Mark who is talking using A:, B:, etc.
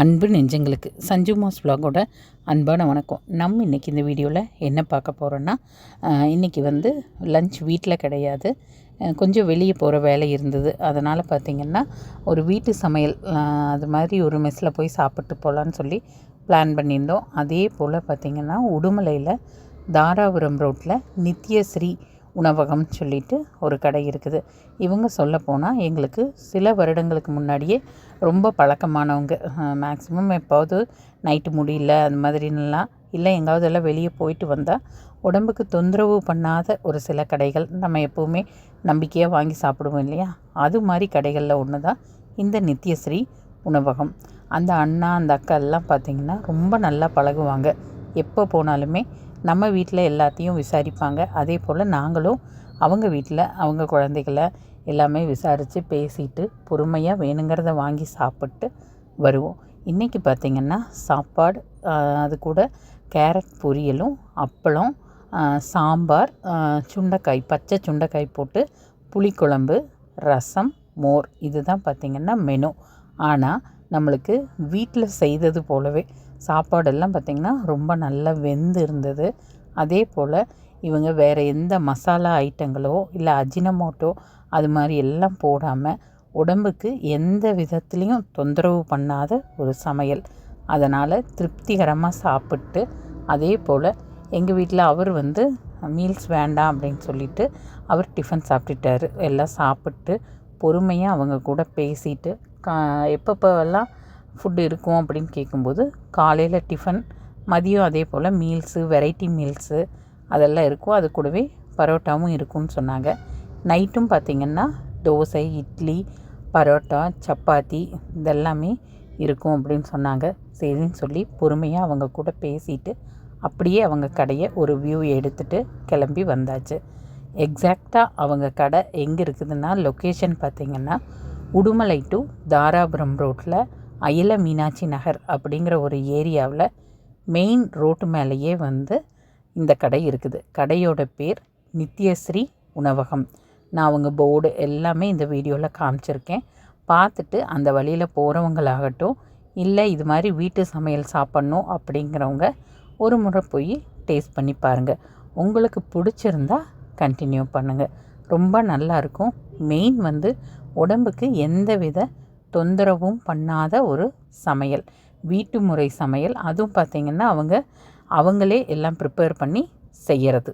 A: அன்பு நெஞ்சங்களுக்கு. சஞ்சு மாஸ் vlog-ஓட அன்பான வணக்கம். நம்ம இன்றைக்கி இந்த வீடியோவில் என்ன பார்க்க போகிறோன்னா இன்றைக்கி வந்து லஞ்ச் வீட்டில் கிடையாது. கொஞ்சம் வெளியே போகிற வேலை இருந்தது. அதனால் பார்த்திங்கன்னா ஒரு வீட்டு சமையல் அது மாதிரி ஒரு மெஸ்ஸில் போய் சாப்பிட்டு போகலான்னு சொல்லி பிளான் பண்ணியிருந்தோம். அதே போல் பார்த்திங்கன்னா உடுமலையில் தாராபுரம் ரோட்டில் நித்யஸ்ரீ உணவகம் சொல்லிட்டு ஒரு கடை இருக்குது. இவங்க சொல்ல போனால் எங்களுக்கு சில வருடங்களுக்கு முன்னாடியே ரொம்ப பழக்கமானவங்க. மேக்ஸிமம் எப்போது நைட்டு முடியல அந்த மாதிரிலாம் இல்லை. எங்காவது எல்லாம் வெளியே போயிட்டு வந்தால் உடம்புக்கு தொந்தரவு பண்ணாத ஒரு சில கடைகள் நம்ம எப்போவுமே நம்பிக்கையாக வாங்கி சாப்பிடுவோம் இல்லையா? அது மாதிரி கடைகளில் ஒன்று தான் இந்த நித்யஸ்ரீ உணவகம். அந்த அண்ணா அந்த அக்கா எல்லாம் பார்த்திங்கன்னா ரொம்ப நல்லா பழகுவாங்க. எப்போ போனாலுமே நம்ம வீட்டில் எல்லாத்தையும் விசாரிப்பாங்க. அதே போல் நாங்களும் அவங்க வீட்டில் அவங்க குழந்தைகள எல்லாமே விசாரித்து பேசிட்டு பொறுமையாக வேணுங்கிறத வாங்கி சாப்பிட்டு வருவோம். இன்றைக்கி பார்த்திங்கன்னா சாப்பாடு அது கூட கேரட் பொரியலும் அப்பளம் சாம்பார் சுண்டைக்காய் பச்சை சுண்டைக்காய் போட்டு புளிக்குழம்பு ரசம் மோர். இதுதான் பார்த்திங்கன்னா மெனு. ஆனால் நம்மளுக்கு வீட்டில் செய்தது போலவே சாப்பாடெல்லாம் பார்த்திங்கன்னா ரொம்ப நல்லா வெந்து இருந்தது அதே போல் இவங்க வேறு எந்த மசாலா ஐட்டங்களோ இல்லை அஜினமோட்டோ அது மாதிரி எல்லாம் போடாமல் உடம்புக்கு எந்த விதத்துலேயும் தொந்தரவு பண்ணாத ஒரு சமையல். அதனால் திருப்திகரமாக சாப்பிட்டு அதே போல் எங்கள் வீட்டில் அவர் வந்து மீல்ஸ் வேண்டாம் அப்படின்னு சொல்லிட்டு அவர் டிஃபன் சாப்பிட்டுட்டாரு. எல்லாம் சாப்பிட்டு பொறுமையாக அவங்க கூட பேசிட்டு கா எப்பப்போவெல்லாம் ஃபுட்டு இருக்கும் அப்படின்னு கேட்கும்போது காலையில் டிஃபன் மதியம் அதே போல் மீல்ஸு வெரைட்டி மீல்ஸு அதெல்லாம் இருக்கும். அது கூடவே பரோட்டாவும் இருக்கும்னு சொன்னாங்க. நைட்டும் பார்த்திங்கன்னா தோசை இட்லி பரோட்டா சப்பாத்தி இதெல்லாமே இருக்கும் அப்படின்னு சொன்னாங்க. சரின்னு சொல்லி பொறுமையாக அவங்க கூட பேசிட்டு அப்படியே அவங்க கடையை ஒரு வியூ எடுத்துட்டு கிளம்பி வந்தாச்சு. எக்ஸாக்டாக அவங்க கடை எங்கே இருக்குதுன்னா லொக்கேஷன் பார்த்திங்கன்னா உடுமலை டு தாராபுரம் ரோட்டில் அயில மீனாட்சி நகர் அப்படிங்கிற ஒரு ஏரியாவில் மெயின் ரோட்டு மேலேயே வந்து இந்த கடை இருக்குது. கடையோட பேர் நித்யஸ்ரீ உணவகம். நான் அவங்க போர்டு எல்லாமே இந்த வீடியோவில் காமிச்சிருக்கேன். பார்த்துட்டு அந்த வழியில் போகிறவங்களாகட்டும் இல்லை இது மாதிரி வீட்டு சமையல் சாப்பிட்ணும் அப்படிங்கிறவங்க ஒரு முறை போய் டேஸ்ட் பண்ணி பாருங்கள் உங்களுக்கு பிடிச்சிருந்தா கண்டினியூ பண்ணுங்கள் ரொம்ப நல்லா இருக்கும். மெயின் வந்து உடம்புக்கு எந்த வித தொந்தரவும் பண்ணாத ஒரு சமையல். வீட்டு முறை சமையல். அதுவும் பார்த்திங்கன்னா அவங்க அவங்களே எல்லாம் ப்ரிப்பேர் பண்ணி செய்கிறது